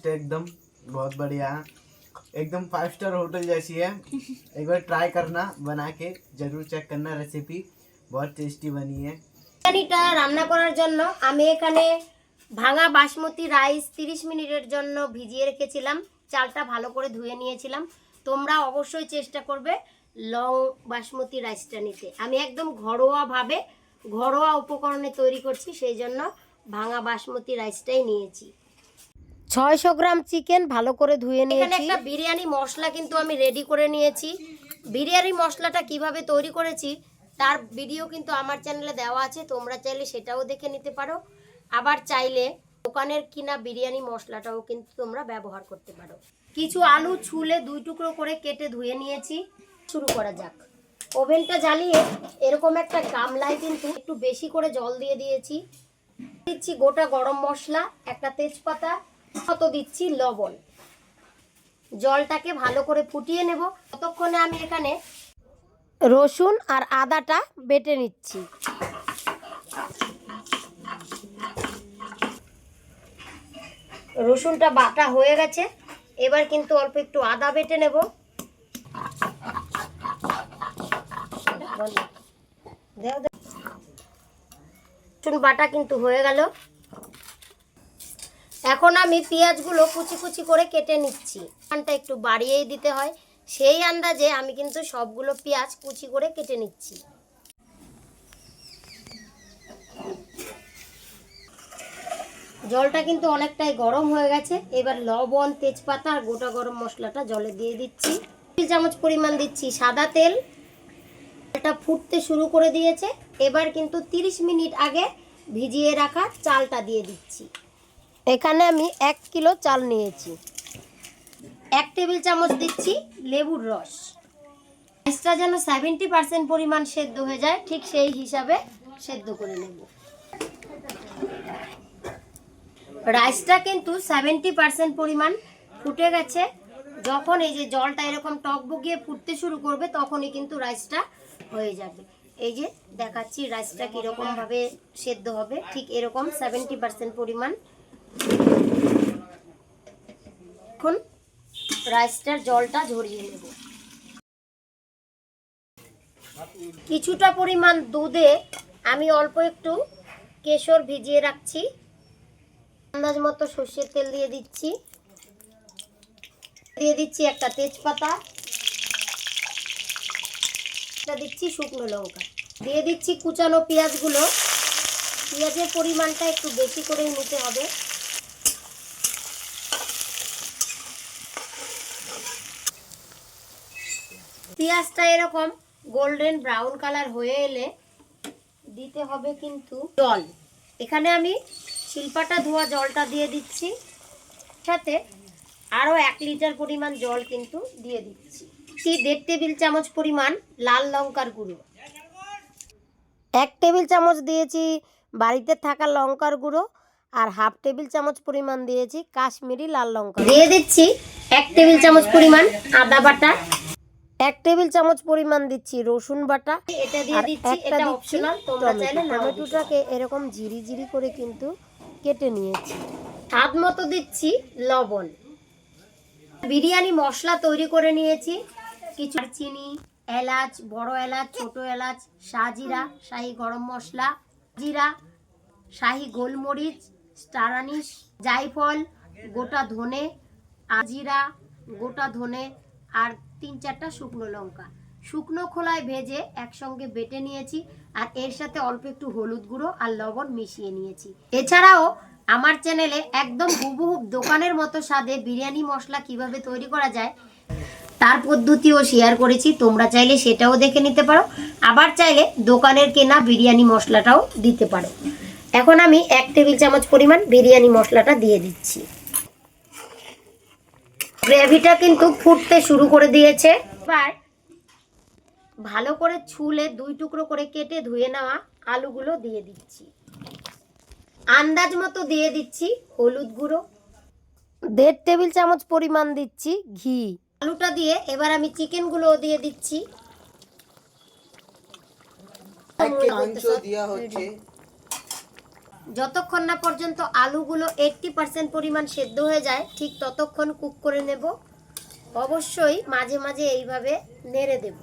तो एकदम बहुत बढ़िया एकदम फाइव स्टार होटल जैसी है एक बार ट्राई करना बना के जरूर चेक करना रेसिपी बहुत टेस्टी बनी है বিরিয়ানিটা রান্না করার জন্য আমি এখানে ভাঙা বাসমতি রাইস তিরিশ মিনিটের জন্য ভিজিয়ে রেখেছিলাম চালটা ভালো করে ধুয়ে নিয়েছিলাম তোমরা অবশ্যই চেষ্টা করবে লং বাসমতি রাইসটা নিতে আমি একদম ঘরোয়াভাবে ঘরোয়া উপকরণে তৈরি করছি সেই জন্য ভাঙা বাসমতি রাইসটাই নিয়েছি ছয়শো গ্রাম চিকেন ভালো করে ধুয়ে নিয়েছি। এখানে একটা বিরিয়ানি মশলা কিন্তু আমি রেডি করে নিয়েছি। বিরিয়ানি মশলাটা কীভাবে তৈরি করেছি তার ভিডিও কিন্তু আমার চ্যানেলে দেওয়া আছে তোমরা চাইলে সেটাও দেখে নিতে পারো। আবার চাইলে দোকানের কিনা বিরিয়ানি মশলাটাও কিন্তু তোমরা ব্যবহার করতে পারো। কিছু আলু ছুলে দুই টুকরো করে কেটে ধুয়ে নিয়েছি। শুরু করা যাক। ওভেনটা জ্বালিয়ে এরকম একটা গামলায় কিন্তু একটু বেশি করে জল দিয়ে দিয়েছি। দিচ্ছি গোটা গরম মশলা একটা তেজপাতা কত দিচ্ছি লবণ। জলটাকে ভালো করে ফুটিয়ে নেব। ততক্ষণে আমি এখানে রসুন আর আদাটা বেটে নিচ্ছি। রসুনটা বাটা হয়ে গেছে। এবার কিন্তু অল্প একটু আদা বেটে নেব। বাটা কিন্তু হয়ে গেল। এখন আমি পেঁয়াজগুলো কুচি কুচি করে কেটে নিচ্ছি। পানটা একটু বাড়িয়েই দিতে হয়। সেই আন্দাজে আমি কিন্তু সবগুলো পেঁয়াজ কুচি করে কেটে নিচ্ছি। জলটা কিন্তু অনেকটাই গরম হয়ে গেছে। এবার লবণ, তেজপাতা আর গোটা গরম মশলাটা জলে দিয়ে দিচ্ছি। চামচ পরিমাণ দিচ্ছি সাদা তেল। এটা ফুটতে শুরু করে দিয়েছে। এবার কিন্তু 30 মিনিট আগে ভিজিয়ে রাখা চালটা দিয়ে দিচ্ছি। এখানে আমি এক কিলো চাল নিয়েছি। এক টেবিল চামচ দিচ্ছি লেবুর রস। রাইসটা যেন সেভেন্টি পার্সেন্ট পরিমাণ সেদ্ধ হয়ে যায়, ঠিক সেই হিসাবে সেদ্ধ করে নেব। রাইসটা কিন্তু সেভেন্টি পার্সেন্ট পরিমাণ ফুটে গেছে। যখন এই যে জলটা এরকম টক বগিয়ে ফুটতে শুরু করবে, তখনই কিন্তু রাইসটা হয়ে যাবে। এই যে দেখাচ্ছি রাইসটা কীরকমভাবে সেদ্ধ হবে, ঠিক এরকম সেভেন্টি পার্সেন্ট পরিমাণ রাইসটার জলটা ঝরিয়ে নেব। কিছুটা পরিমাণ দুধে আমি অল্প একটু কেশর ভিজিয়ে রাখছি। আন্দাজ মতো সর্ষের তেল দিয়ে দিচ্ছি। দিয়ে দিচ্ছি একটা তেজপাতা। দিচ্ছি শুকনো লঙ্কা। দিয়ে দিচ্ছি কুচানো পেঁয়াজগুলো। পেঁয়াজের পরিমাণটা একটু বেশি করেই নিতে হবে। পেঁয়াজটা এরকম গোল্ডেন ব্রাউন কালার হয়ে এলে দিতে হবে কিন্তু জল। এখানে আমি শিল্পাটা ধোয়া জলটা দিয়ে দিচ্ছি, সাথে আরও এক লিটার পরিমাণ জল কিন্তু দিয়ে দিচ্ছি। দেড় টেবিল চামচ পরিমাণ লাল লঙ্কার গুঁড়ো। এক টেবিল চামচ দিয়েছি বাড়িতে থাকা লঙ্কার গুঁড়ো আর হাফ টেবিল চামচ পরিমাণ দিয়েছি কাশ্মীরি লাল লঙ্কা দিয়ে দিচ্ছি এক টেবিল চামচ পরিমাণ আদা বাটা। এক টেবিল চামচ পরিমাণ দিচ্ছি রসুন বাটা। এটা দিয়ে দিচ্ছি এটা অপশনাল তোমরা চাইলে টমেটোটাকে এরকম জিরি জিরি করে কিন্তু কেটে নিয়েছি। স্বাদ মতো দিচ্ছি লবণ। বিরিয়ানি মশলা তৈরি করে নিয়েছি। কিছু চিনি এলাচ বড় এলাচ ছোট এলাচ সাজিরা শাহি গরম মশলা জিরা শাহি গোলমরিচ স্টার আনিস জায়ফল গোটা ধনে আজিরা গোটা ধনে আর তিন চারটা শুকনো লঙ্কা। শুকনো খোলায় ভেজে একসঙ্গে বেটে নিয়েছি আর এর সাথে অল্প একটু হলুদ গুঁড়ো আর লবণ মিশিয়ে নিয়েছি। এছাড়াও আমার চ্যানেলে একদম হুবহুব দোকানের মতো স্বাদে বিরিয়ানি মশলা কীভাবে তৈরি করা যায় তার পদ্ধতিও শেয়ার করেছি। তোমরা চাইলে সেটাও দেখে নিতে পারো। আবার চাইলে দোকানের কেনা বিরিয়ানি মশলাটাও দিতে পারো। এখন আমি এক টেবিল চামচ পরিমাণ বিরিয়ানি মশলাটা দিয়ে দিচ্ছি। গ্রেভিটা কিন্তু ফুটতে শুরু করে দিয়েছে। এবার ভালো করে ছুলে দুই টুকরো করে কেটে ধুয়ে নেওয়া আলুগুলো দিয়ে দিচ্ছি। আন্দাজ মতো দিয়ে দিচ্ছি হলুদ গুঁড়ো। দেড় টেবিল চামচ পরিমাণ দিচ্ছি ঘি। আলুটা দিয়ে এবার আমি চিকেনগুলো দিয়ে দিচ্ছি। যতক্ষণ না পর্যন্ত আলুগুলো এইট্টি পার্সেন্ট পরিমাণ সেদ্ধ হয়ে যায়, ঠিক ততক্ষণ কুক করে নেব। অবশ্যই মাঝে মাঝে এইভাবে নেড়ে দেব।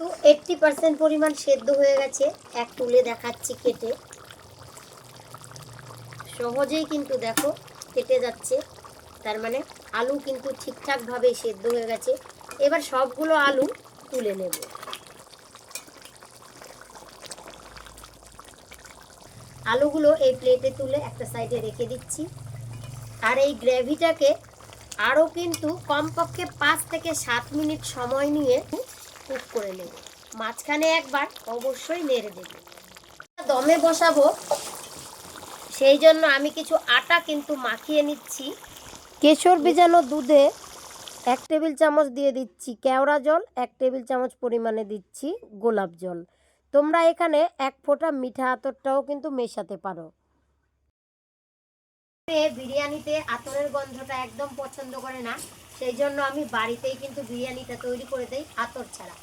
তো এইট্টি পার্সেন্ট পরিমাণ সেদ্ধ হয়ে গেছে, এক তুলে দেখাচ্ছি কেটে। সহজেই কিন্তু দেখো কেটে যাচ্ছে, তার মানে আলু কিন্তু ঠিকঠাকভাবে সেদ্ধ হয়ে গেছে। এবার সবগুলো আলু তুলে নেব। আলুগুলো এই প্লেটে তুলে একটা সাইডে রেখে দিচ্ছি। আর এই গ্রেভিটাকে আরও কিন্তু কমপক্ষে পাঁচ থেকে সাত মিনিট সময় নিয়ে কুক করে নেব। মাঝখানে একবার অবশ্যই নেড়ে দেব। দমে বসাবো। সেই জন্য আমি কিছু আটা কিন্তু মাখিয়ে নিচ্ছি। কেশর ভিজানো দুধে এক টেবিল চামচ দিয়ে দিচ্ছি কেওড়া জল, এক টেবিল চামচ পরিমাণে দিচ্ছি গোলাপ জল। তোমরা এখানে এক ফোঁটা মিঠা আতরটাও কিন্তু মেশাতে পারো। বিরিয়ানিতে আতরের গন্ধটা একদম পছন্দ করে না, সেই জন্য আমি বাড়িতেই কিন্তু বিরিয়ানিটা তৈরি করে দেই আতর ছাড়া।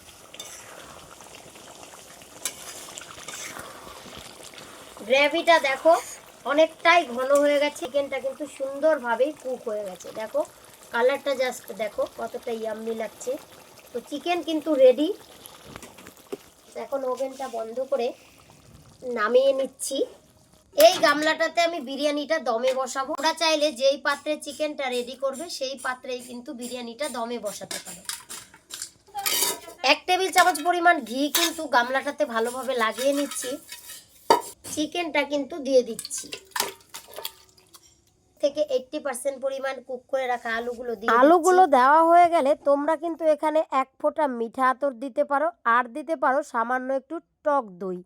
গ্রেভিটা দেখো, অনেকটাই ঘন হয়ে গেছে, চিকেনটা কিন্তু সুন্দরভাবেই কুক হয়ে গেছে, দেখো। কালারটা জাস্ট দেখো কতটা ইয়াম্মি লাগছে। তো চিকেন কিন্তু রেডি এখন ওভেনটা বন্ধ করে নামিয়ে নিচ্ছি। এই গামলাটাতে আমি বিরিয়ানিটা দমে বসাবো। ওরা চাইলে যেই পাত্রে চিকেনটা রেডি করবে, সেই পাত্রেই কিন্তু বিরিয়ানিটা দমে বসাতে পারো। এক টেবিল চামচ পরিমাণ ঘি কিন্তু গামলাটাতে ভালোভাবে লাগিয়ে নিচ্ছি। চিকেনটা কিন্তু দিয়ে দিচ্ছি। থেকে এইটটি পার্সেন্ট পরিমাণ কুক করে রাখা আলুগুলো দিয়ে আলুগুলো দেওয়া হয়ে গেলে তোমরা কিন্তু এখানে এক ফোঁটা মিঠা আতর দিতে পারো, আর দিতে পারো সামান্য একটু টক দই।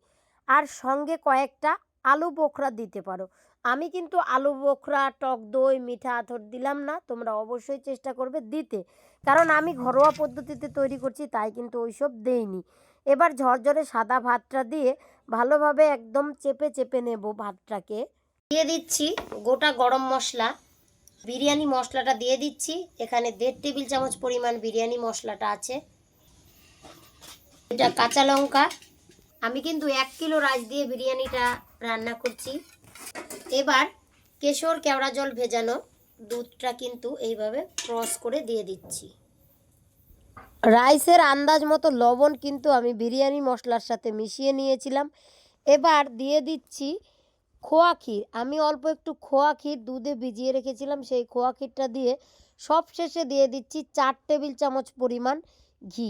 আর সঙ্গে কয়েকটা আলু বোখরা দিতে পারো। আমি কিন্তু আলু বোখরা, টক দই, মিঠা আতর দিলাম না, তোমরা অবশ্যই চেষ্টা করবে দিতে। কারণ আমি ঘরোয়া পদ্ধতিতে তৈরি করছি, তাই কিন্তু ওইসব দেইনি। এবার ঝরঝরে সাদা ভাতটা দিয়ে ভালোভাবে একদম চেপে চেপে নেব ভাতটাকে। দিয়ে দিচ্ছি গোটা গরম মশলা। বিরিয়ানি মশলাটা দিয়ে দিচ্ছি। এখানে দেড় টেবিল চামচ পরিমাণ বিরিয়ানি মশলাটা আছে। এটা কাঁচা লঙ্কা। আমি কিন্তু এক কিলো রাইস দিয়ে বিরিয়ানিটা রান্না করছি। এবার কেশর কেওড়া জল ভেজানো দুধটা কিন্তু এইভাবে ক্রস করে দিয়ে দিচ্ছি। রাইসের আন্দাজ মতো লবণ কিন্তু আমি বিরিয়ানি মশলার সাথে মিশিয়ে নিয়েছিলাম। এবার দিয়ে দিচ্ছি খোয়া ক্ষীর। আমি অল্প একটু খোয়া ক্ষীর দুধে ভিজিয়ে রেখেছিলাম সেই খোয়া ক্ষীরটা দিয়ে সব শেষে দিয়ে দিচ্ছি চার টেবিল চামচ পরিমাণ ঘি।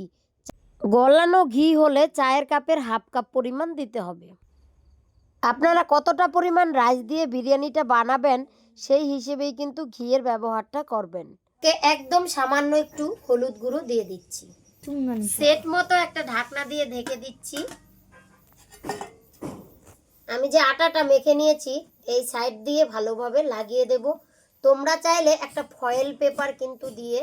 গলানো ঘি হলে চায়ের কাপের হাফ কাপ পরিমাণ দিতে হবে। আপনারা কতটা পরিমাণ রাইস দিয়ে বিরিয়ানিটা বানাবেন সেই হিসেবেই কিন্তু ঘিয়ের ব্যবহারটা করবেন। কে একদম সামান্য একটু হলুদ গুঁড়ো দিয়ে দিচ্ছি। সেট মতো একটা ঢাকনা দিয়ে ঢেকে দিচ্ছি। আমি যে আটাটা মেখে নিয়েছি, এই সাইড দিয়ে ভালোভাবে লাগিয়ে দেব। তোমরা চাইলে একটা ফয়েল পেপার কিন্তু দিয়ে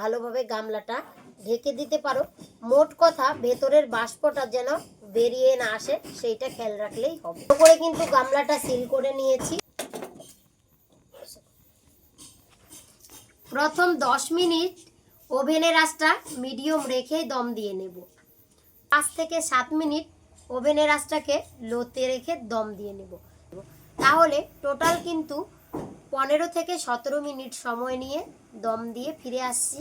ভালোভাবে গামলাটা ঢেকে দিতে পারো। মোট কথা, ভেতরের বাষ্পটা যেন বেরিয়ে না আসে, সেইটা খেয়াল রাখলেই হবে। করে কিন্তু গামলাটা সিল করে নিয়েছি। প্রথম দশ মিনিট ওভেনের আঁচটা মিডিয়াম রেখেই দম দিয়ে নেব। পাঁচ থেকে সাত মিনিট ওভেনের আঁচটাকে লোতে রেখে দম দিয়ে নেব। তাহলে টোটাল কিন্তু পনেরো থেকে সতেরো মিনিট সময় নিয়ে দম দিয়ে ফিরে আসছি।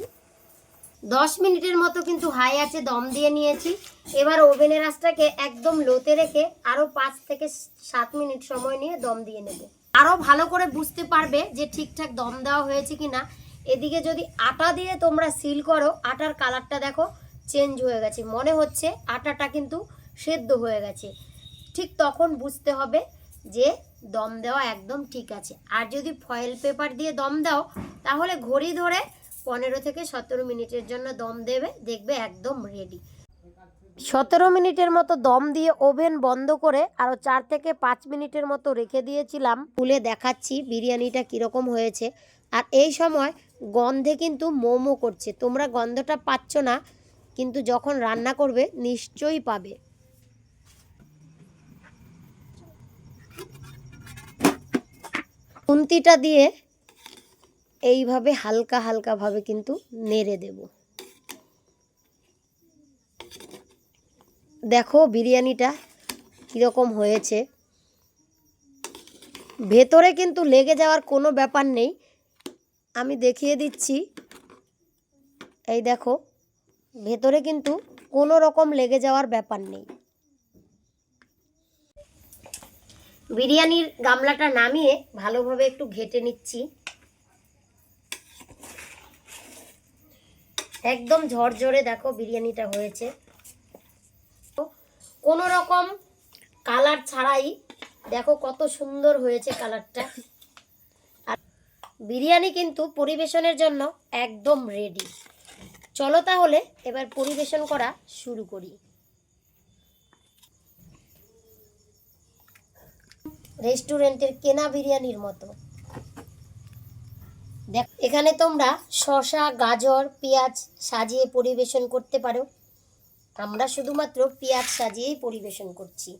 দশ মিনিটের মতো কিন্তু হাই আছে, দম দিয়ে নিয়েছি। এবার ওভেনের আঁচটাকে একদম লোতে রেখে আরও পাঁচ থেকে সাত মিনিট সময় নিয়ে দম দিয়ে নেব। আরও ভালো করে বুঝতে পারবে যে ঠিকঠাক দম দেওয়া হয়েছে কিনা। এদিকে যদি আটা দিয়ে তোমরা সিল করো, আটার কালারটা দেখো চেঞ্জ হয়ে গেছে। মনে হচ্ছে আটাটা কিন্তু সেদ্ধ হয়ে গেছে। ঠিক তখন বুঝতে হবে যে দম দেওয়া একদম ঠিক আছে। আর যদি ফয়েল পেপার দিয়ে দম দাও, তাহলে ঘড়ি ধরে পনেরো থেকে সতেরো মিনিটের জন্য দম দেবে, দেখবে একদম রেডি সতেরো মিনিটের মতো দম দিয়ে ওভেন বন্ধ করে আরও চার থেকে পাঁচ মিনিটের মতো রেখে দিয়েছিলাম। তুলে দেখাচ্ছি বিরিয়ানিটা কীরকম হয়েছে। আর এই সময় গন্ধে কিন্তু মোমো করছে। তোমরা গন্ধটা পাচ্ছ না, কিন্তু যখন রান্না করবে, নিশ্চয়ই পাবে। খুন্তিটা দিয়ে এইভাবে হালকা হালকাভাবে কিন্তু নেড়ে দেব। দেখো বিরিয়ানিটা কীরকম হয়েছে। ভেতরে কিন্তু লেগে যাওয়ার কোনো ব্যাপার নেই। আমি দেখিয়ে দিচ্ছি। এই দেখো, ভেতরে কিন্তু কোনো রকম লেগে যাওয়ার ব্যাপার নেই। বিরিয়ানির গামলাটা নামিয়ে ভালোভাবে একটু ঘেটে নিচ্ছি। একদম ঝরঝরে দেখো বিরিয়ানিটা হয়েছে। কোনো রকম কালার ছাড়াই দেখো কত সুন্দর হয়েছে কালারটা। আর বিরিয়ানি কিন্তু পরিবেশনের জন্য একদম রেডি চলো তাহলে এবার পরিবেশন করা শুরু করি। রেস্টুরেন্টের কেনা বিরিয়ানির মতো। দেখ, এখানে তোমরা শশা গাজর, পেঁয়াজ সাজিয়ে পরিবেশন করতে পারো। আমরা শুধুমাত্র পেঁয়াজ সাজিয়েই পরিবেশন করছি।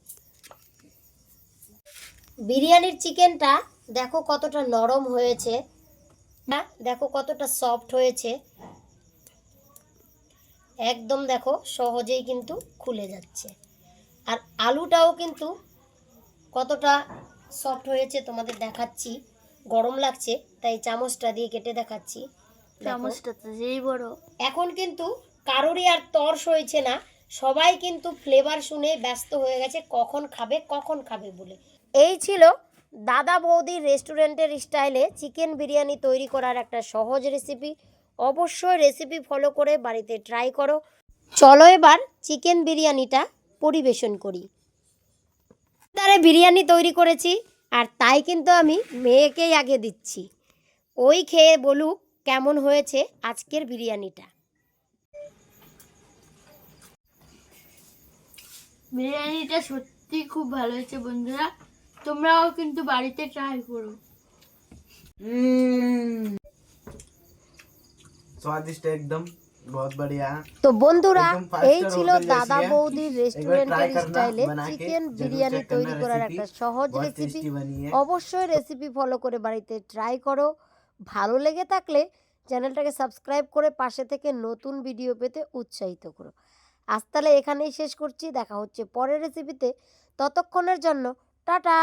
বিরিয়ানির চিকেনটা দেখো কতটা নরম হয়েছে। না দেখো কতটা সফট হয়েছে। একদম দেখো সহজেই কিন্তু খুলে যাচ্ছে। আর আলুটাও কিন্তু কতটা সফট হয়েছে তোমাদের দেখাচ্ছি। গরম লাগছে তাই চামচটা দিয়ে কেটে দেখাচ্ছি। দেখো। চামচটা তো যেই বড়। এখন কিন্তু কারোরই আর তর্স হয়েছে না। সবাই কিন্তু ফ্লেভার শুনে ব্যস্ত হয়ে গেছে কখন খাবে কখন খাবে বলে। এই ছিল দাদা বৌদির রেস্টুরেন্টের স্টাইলে চিকেন বিরিয়ানি তৈরি করার একটা সহজ রেসিপি অবশ্যই রেসিপি ফলো করে বাড়িতে ট্রাই করো। চলো এবার চিকেন বিরিয়ানিটা পরিবেশন করি। তারে বিরিয়ানি তৈরি করেছি আর তাই কিন্তু আমি মেয়েকেই আগে দিচ্ছি ওই খেয়ে বলুক কেমন হয়েছে আজকের বিরিয়ানিটা বিরিয়ানিটা সত্যি খুব ভালো হয়েছে বন্ধুরা তোমরাও কিন্তু বাড়িতে ট্রাই করো हम्म। स्वादिष्ट एकदम बहुत बढ़िया তো বন্ধুরা এই ছিল দাদা বৌদির রেস্টুরেন্টের স্টাইলে চিকেন বিরিয়ানি তৈরি করার একটা সহজ রেসিপি অবশ্যই রেসিপি ফলো করে বাড়িতে ট্রাই করো। ভালো লেগে থাকলে চ্যানেলটাকে সাবস্ক্রাইব করে পাশে থেকে নতুন ভিডিও পেতে উৎসাহিত করো। আজ তাহলে এখানেই শেষ করছি। দেখা হচ্ছে পরের রেসিপিতে ততক্ষণের জন্য টাটা!